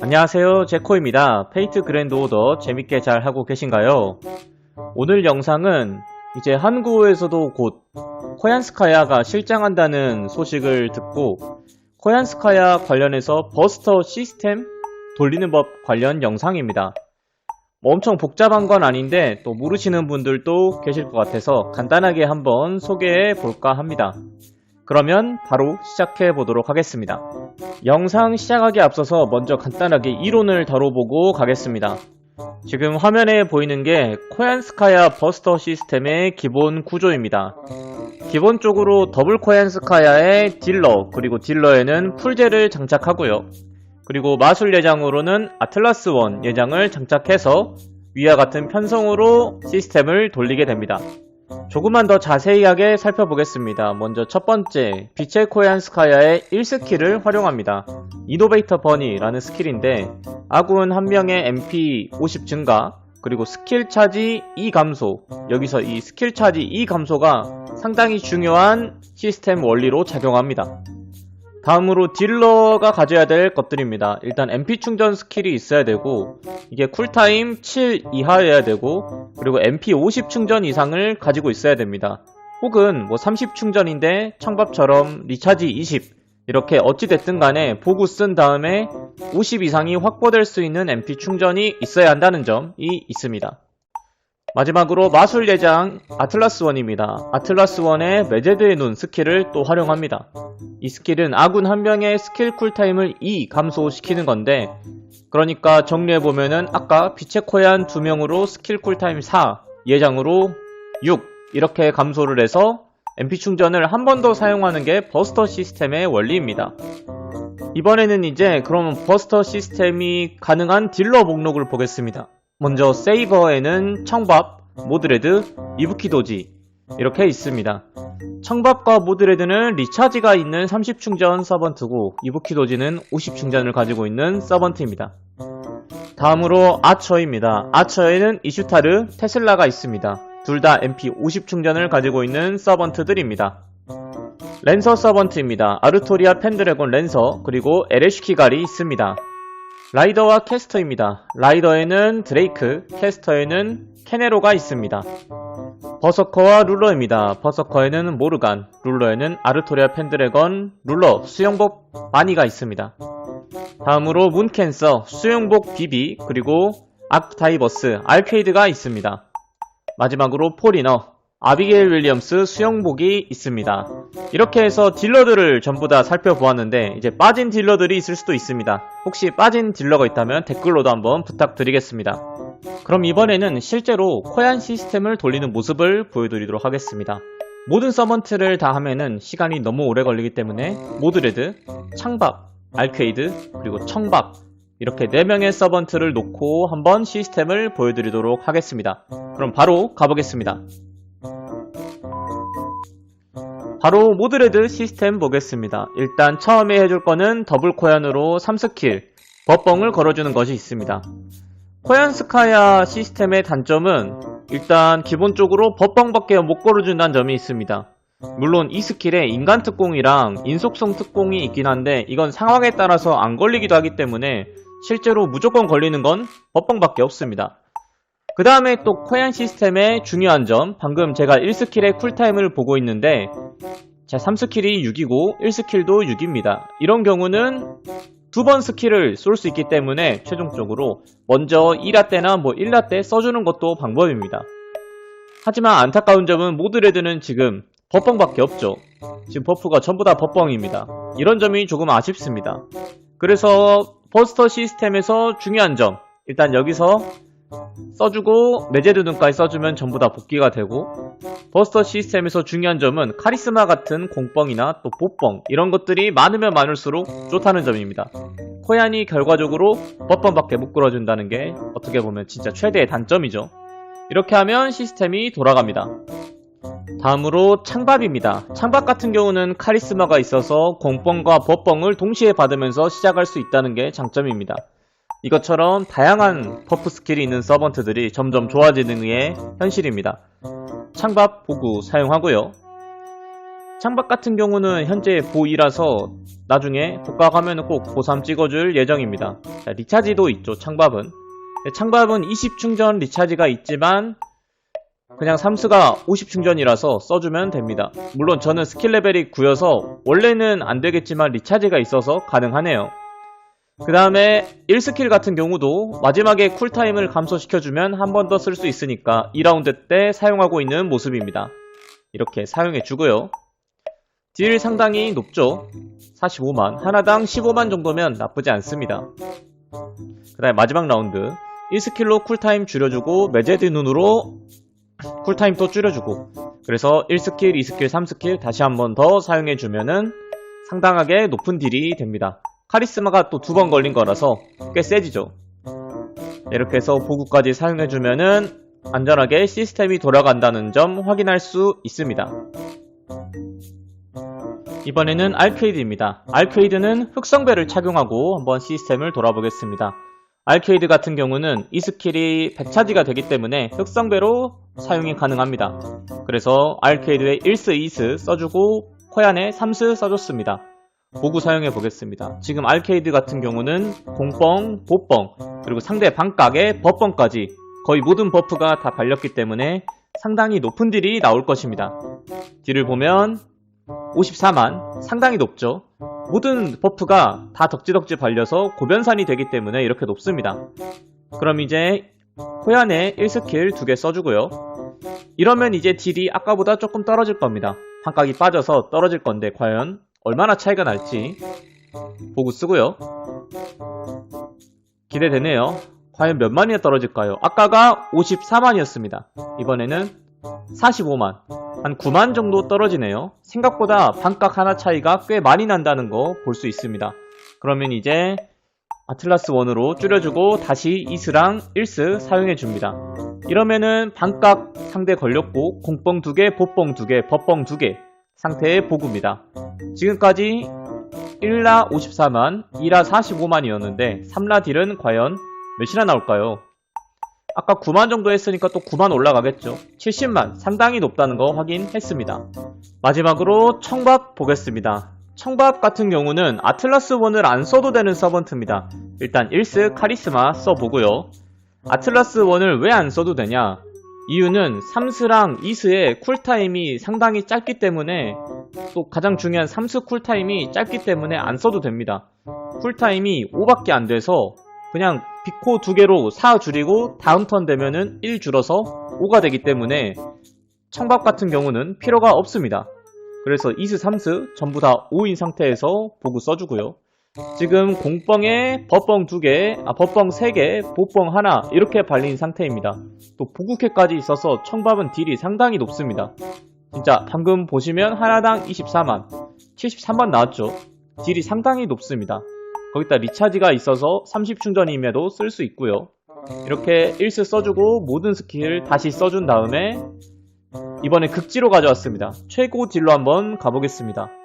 안녕하세요 제코입니다 페이트 그랜드 오더 재밌게 잘 하고 계신가요? 오늘 영상은 이제 한국에서도 곧 코얀스카야가 실장한다는 소식을 듣고 코얀스카야 관련해서 버스터 시스템 돌리는 법 관련 영상입니다. 뭐 엄청 복잡한 건 아닌데 또 모르시는 분들도 계실 것 같아서 간단하게 한번 소개해 볼까 합니다. 그러면 바로 시작해 보도록 하겠습니다. 영상 시작하기 앞서서 먼저 간단하게 이론을 다뤄보고 가겠습니다. 지금 화면에 보이는 게 코얀스카야 버스터 시스템의 기본 구조입니다. 기본적으로 더블 코얀스카야의 딜러 그리고 딜러에는 풀젤을 장착하고요. 그리고 마술 예장으로는 아틀라스 원 예장을 장착해서 위와 같은 편성으로 시스템을 돌리게 됩니다. 조금만 더 자세하게 살펴보겠습니다. 먼저 첫 번째, 빛의 코얀스카야의 1스킬을 활용합니다. 이노베이터 버니라는 스킬인데 아군 한 명의 MP 50 증가 그리고 스킬 차지 2 감소 여기서 이 스킬 차지 2 감소가 상당히 중요한 시스템 원리로 작용합니다. 다음으로 딜러가 가져야 될 것들입니다. 일단 MP 충전 스킬이 있어야 되고 이게 쿨타임 7 이하여야 되고 그리고 MP 50 충전 이상을 가지고 있어야 됩니다. 혹은 뭐 30 충전인데 청밥처럼 리차지 20 이렇게 어찌됐든 간에 보고 쓴 다음에 50 이상이 확보될 수 있는 MP 충전이 있어야 한다는 점이 있습니다. 마지막으로 마술 예장 아틀라스1입니다. 아틀라스1의 매제드의 눈 스킬을 또 활용합니다. 이 스킬은 아군 한 명의 스킬 쿨타임을 2 감소시키는 건데 그러니까 정리해보면은 아까 빛의 코얀 두 명으로 스킬 쿨타임 4 예장으로 6 이렇게 감소를 해서 MP 충전을 한 번 더 사용하는 게 버스터 시스템의 원리입니다. 이번에는 이제 그럼 버스터 시스템이 가능한 딜러 목록을 보겠습니다. 먼저 세이버에는 청밥, 모드레드, 이부키 도지 이렇게 있습니다. 청밥과 모드레드는 리차지가 있는 30 충전 서번트고 이부키 도지는 50 충전을 가지고 있는 서번트입니다. 다음으로 아처입니다. 아처에는 이슈타르, 테슬라가 있습니다. 둘 다 MP 50 충전을 가지고 있는 서번트들입니다. 랜서 서번트입니다. 아르토리아 펜드래곤 랜서 그리고 LH키갈이 있습니다. 라이더와 캐스터입니다. 라이더에는 드레이크, 캐스터에는 케네로가 있습니다. 버서커와 룰러입니다. 버서커에는 모르간, 룰러에는 아르토리아 펜드래건, 룰러, 수영복 마니가 있습니다. 다음으로 문캔서, 수영복 비비, 그리고 아크타이버스, 알케이드가 있습니다. 마지막으로 포리너, 아비게일 윌리엄스 수영복이 있습니다. 이렇게 해서 딜러들을 전부 다 살펴보았는데 이제 빠진 딜러들이 있을 수도 있습니다. 혹시 빠진 딜러가 있다면 댓글로도 한번 부탁드리겠습니다. 그럼 이번에는 실제로 코얀 시스템을 돌리는 모습을 보여드리도록 하겠습니다. 모든 서번트를 다 하면은 시간이 너무 오래 걸리기 때문에 모드레드, 창밥, 알케이드, 그리고 청밥 이렇게 4명의 서번트를 놓고 한번 시스템을 보여드리도록 하겠습니다. 그럼 바로 가보겠습니다. 바로 모드레드 시스템 보겠습니다. 일단 처음에 해줄 거는 더블 코얀으로 3스킬, 버뻥을 걸어주는 것이 있습니다. 코얀 스카야 시스템의 단점은 일단 기본적으로 버뻥밖에 못 걸어준다는 점이 있습니다. 물론 이 스킬에 인간 특공이랑 인속성 특공이 있긴 한데 이건 상황에 따라서 안 걸리기도 하기 때문에 실제로 무조건 걸리는 건 버뻥밖에 없습니다. 그 다음에 또 코얀 시스템의 중요한 점 방금 제가 1스킬의 쿨타임을 보고 있는데 자 3스킬이 6이고 1스킬도 6입니다. 이런 경우는 두 번 스킬을 쏠 수 있기 때문에 최종적으로 먼저 1라 때나 뭐 1라 때 써주는 것도 방법입니다. 하지만 안타까운 점은 모드레드는 지금 버뻥밖에 없죠. 지금 버프가 전부 다 버뻥입니다. 이런 점이 조금 아쉽습니다. 그래서 버스터 시스템에서 중요한 점 일단 여기서 써주고 매제드 눈까지 써주면 전부 다 복귀가 되고 버스터 시스템에서 중요한 점은 카리스마 같은 공뻥이나 또 보뻥 이런 것들이 많으면 많을수록 좋다는 점입니다. 코얀이 결과적으로 버뻥밖에 못 끌어준다는 게 어떻게 보면 진짜 최대의 단점이죠. 이렇게 하면 시스템이 돌아갑니다. 다음으로 창밥입니다. 창밥 같은 경우는 카리스마가 있어서 공뻥과 버뻥을 동시에 받으면서 시작할 수 있다는 게 장점입니다. 이것처럼 다양한 퍼프 스킬이 있는 서번트들이 점점 좋아지는 게 현실입니다. 창밥 보구 사용하고요. 창밖 같은 경우는 현재 보2라서 나중에 복각하면 꼭 고3 찍어줄 예정입니다. 자, 리차지도 있죠, 창밥은. 네, 창밥은 20 충전 리차지가 있지만 그냥 삼수가 50 충전이라서 써주면 됩니다. 물론 저는 스킬 레벨이 9여서 원래는 안 되겠지만 리차지가 있어서 가능하네요. 그 다음에 1스킬 같은 경우도 마지막에 쿨타임을 감소시켜주면 한 번 더 쓸 수 있으니까 2라운드 때 사용하고 있는 모습입니다. 이렇게 사용해주고요. 딜 상당히 높죠. 45만. 하나당 15만 정도면 나쁘지 않습니다. 그 다음에 마지막 라운드. 1스킬로 쿨타임 줄여주고 매제드 눈으로 쿨타임 또 줄여주고 그래서 1스킬, 2스킬, 3스킬 다시 한 번 더 사용해주면은 상당하게 높은 딜이 됩니다. 카리스마가 또 두 번 걸린 거라서 꽤 세지죠. 이렇게 해서 보구까지 사용해주면은 안전하게 시스템이 돌아간다는 점 확인할 수 있습니다. 이번에는 알케이드입니다. 알케이드는 흑성배를 착용하고 한번 시스템을 돌아보겠습니다. 알케이드 같은 경우는 이 스킬이 100차지가 되기 때문에 흑성배로 사용이 가능합니다. 그래서 알케이드에 1스, 2스 써주고 코얀에 3스 써줬습니다. 보고 사용해 보겠습니다. 지금 알케이드 같은 경우는 공뻥, 보뻥, 그리고 상대 반각에 버뻥까지 거의 모든 버프가 다 발렸기 때문에 상당히 높은 딜이 나올 것입니다. 딜을 보면 54만 상당히 높죠. 모든 버프가 다 덕지덕지 발려서 고변산이 되기 때문에 이렇게 높습니다. 그럼 이제 코얀에 1스킬 2개 써주고요. 이러면 이제 딜이 아까보다 조금 떨어질 겁니다. 반각이 빠져서 떨어질 건데 과연 얼마나 차이가 날지 보고 쓰고요. 기대되네요. 과연 몇 만이나 떨어질까요? 아까가 54만이었습니다. 이번에는 45만. 한 9만 정도 떨어지네요. 생각보다 반각 하나 차이가 꽤 많이 난다는 거 볼 수 있습니다. 그러면 이제 아틀라스 1으로 줄여주고 다시 이스랑 1스 사용해줍니다. 이러면은 반각 상대 걸렸고 공뻥 2개, 보뻥 2개, 버뻥 2개 상태의 보구입니다. 지금까지 1라 54만, 2라 45만이었는데 3라 딜은 과연 몇이나 나올까요? 아까 9만 정도 했으니까 또 9만 올라가겠죠. 70만 상당히 높다는 거 확인했습니다. 마지막으로 청밥 보겠습니다. 청밥 같은 경우는 아틀라스 1을 안 써도 되는 서번트입니다. 일단 1스 카리스마 써보고요. 아틀라스 1을 왜 안 써도 되냐? 이유는 3스랑 2스의 쿨타임이 상당히 짧기 때문에 또 가장 중요한 3스 쿨타임이 짧기 때문에 안 써도 됩니다. 쿨타임이 5밖에 안 돼서 그냥 비코 두 개로 4 줄이고 다음 턴 되면은 1 줄어서 5가 되기 때문에 청밥 같은 경우는 필요가 없습니다. 그래서 2스, 3스 전부 다 5인 상태에서 보고 써주고요. 지금 공뻥에 버뻥 2개, 아 버뻥 3개, 보뻥 하나 이렇게 발린 상태입니다. 또 보국회까지 있어서 청밥은 딜이 상당히 높습니다. 진짜 방금 보시면 하나당 24만, 73만 나왔죠. 딜이 상당히 높습니다. 거기다 리차지가 있어서 30 충전임에도 쓸 수 있고요. 이렇게 1스 써주고 모든 스킬 다시 써준 다음에 이번에 극지로 가져왔습니다. 최고 딜로 한번 가보겠습니다.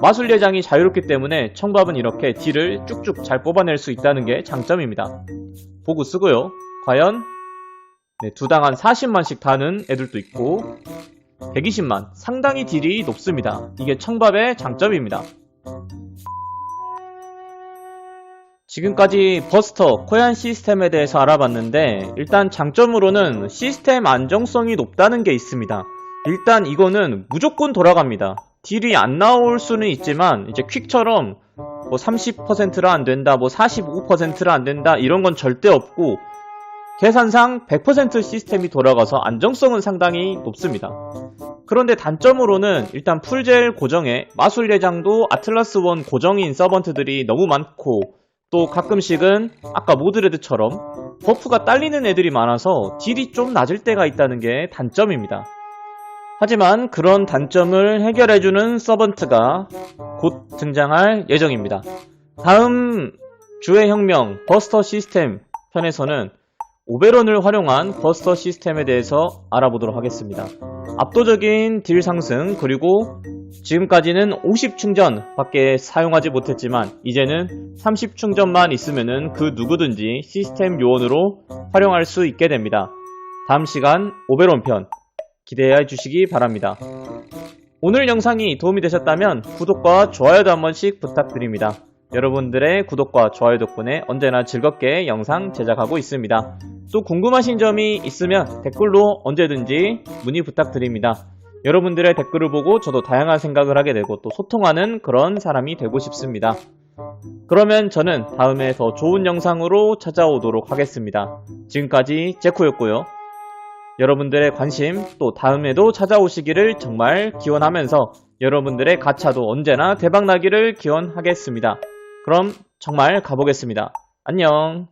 마술 예장이 자유롭기 때문에 청밥은 이렇게 딜을 쭉쭉 잘 뽑아낼 수 있다는 게 장점입니다. 보고 쓰고요. 과연 네, 두당 한 40만씩 다는 애들도 있고 120만 상당히 딜이 높습니다. 이게 청밥의 장점입니다. 지금까지 버스터, 코얀 시스템에 대해서 알아봤는데 일단 장점으로는 시스템 안정성이 높다는 게 있습니다. 일단 이거는 무조건 돌아갑니다. 딜이 안 나올 수는 있지만 이제 퀵처럼 뭐 30%라 안 된다, 뭐 45%라 안 된다 이런 건 절대 없고 계산상 100% 시스템이 돌아가서 안정성은 상당히 높습니다. 그런데 단점으로는 일단 풀젤 고정에 마술 예장도 아틀라스 1 고정인 서번트들이 너무 많고 또 가끔씩은 아까 모드레드처럼 버프가 딸리는 애들이 많아서 딜이 좀 낮을 때가 있다는 게 단점입니다. 하지만 그런 단점을 해결해주는 서번트가 곧 등장할 예정입니다. 다음 주의 혁명 버스터 시스템 편에서는 오베론을 활용한 버스터 시스템에 대해서 알아보도록 하겠습니다. 압도적인 딜 상승 그리고 지금까지는 50 충전 밖에 사용하지 못했지만 이제는 30 충전만 있으면은 그 누구든지 시스템 요원으로 활용할 수 있게 됩니다. 다음 시간 오베론 편 기대해 주시기 바랍니다. 오늘 영상이 도움이 되셨다면 구독과 좋아요도 한 번씩 부탁드립니다. 여러분들의 구독과 좋아요 덕분에 언제나 즐겁게 영상 제작하고 있습니다. 또 궁금하신 점이 있으면 댓글로 언제든지 문의 부탁드립니다. 여러분들의 댓글을 보고 저도 다양한 생각을 하게 되고 또 소통하는 그런 사람이 되고 싶습니다. 그러면 저는 다음에 더 좋은 영상으로 찾아오도록 하겠습니다. 지금까지 제코였고요. 여러분들의 관심 또 다음에도 찾아오시기를 정말 기원하면서 여러분들의 가차도 언제나 대박나기를 기원하겠습니다. 그럼 정말 가보겠습니다. 안녕.